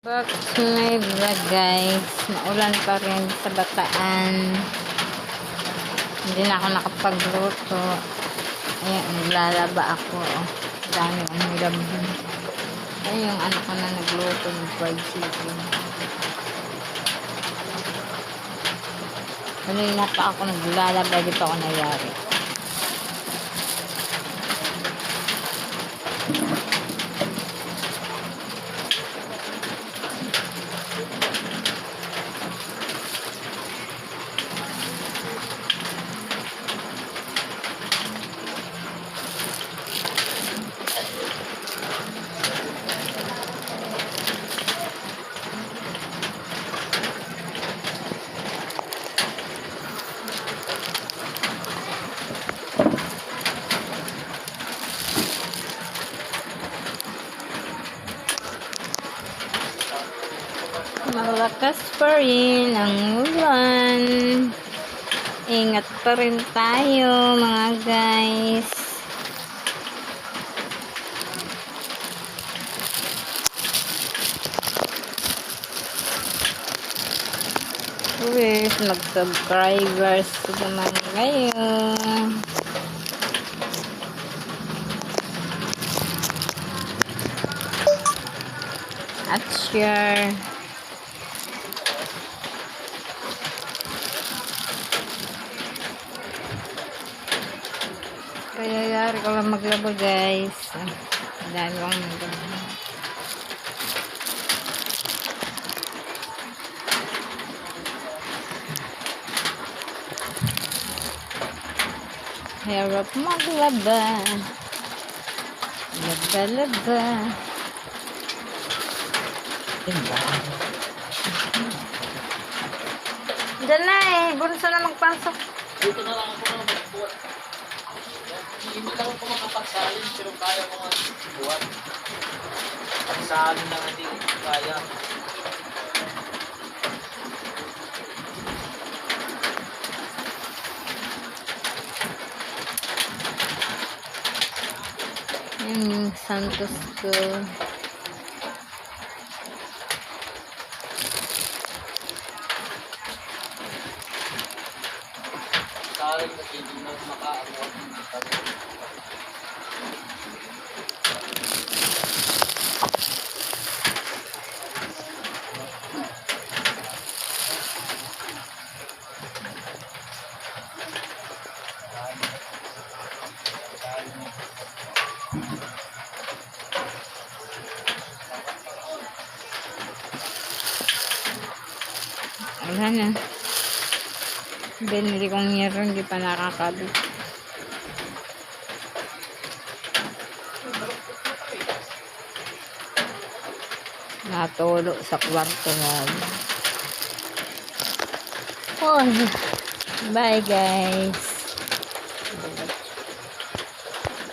Back to my vlog guys. Maulan pa rin sa bataan. Hindi na ako nakapagluto. Ayan, naglalaba ako. Dami ang laban. Ay, yung anak ko na nagluto ng fried chicken. Kanina pa ako naglalaba. Di pa ako nayari. Malakas pa rin ang ulan. Ingat pa rin tayo mga guys. Please, mag-subscribers naman ngayon. At share. Kaya yari ko lang maglaba guys. Ang dami kong maglaba. Hirap maglaba. Laba-laba. Diyan na eh. Bunso na magpasok. Dito na lang ako ng magbuhat. Hindi lang ako makapagsalin, pero kaya ko nga buhat. Pagsalin lang hindi kaya. Yung Santos ko. Salin kasi hindi na makaabuhat. Wala na. Binili kong meron, hindi pa nakakabit. Natulo sa kwarto mo. Oh, bye guys.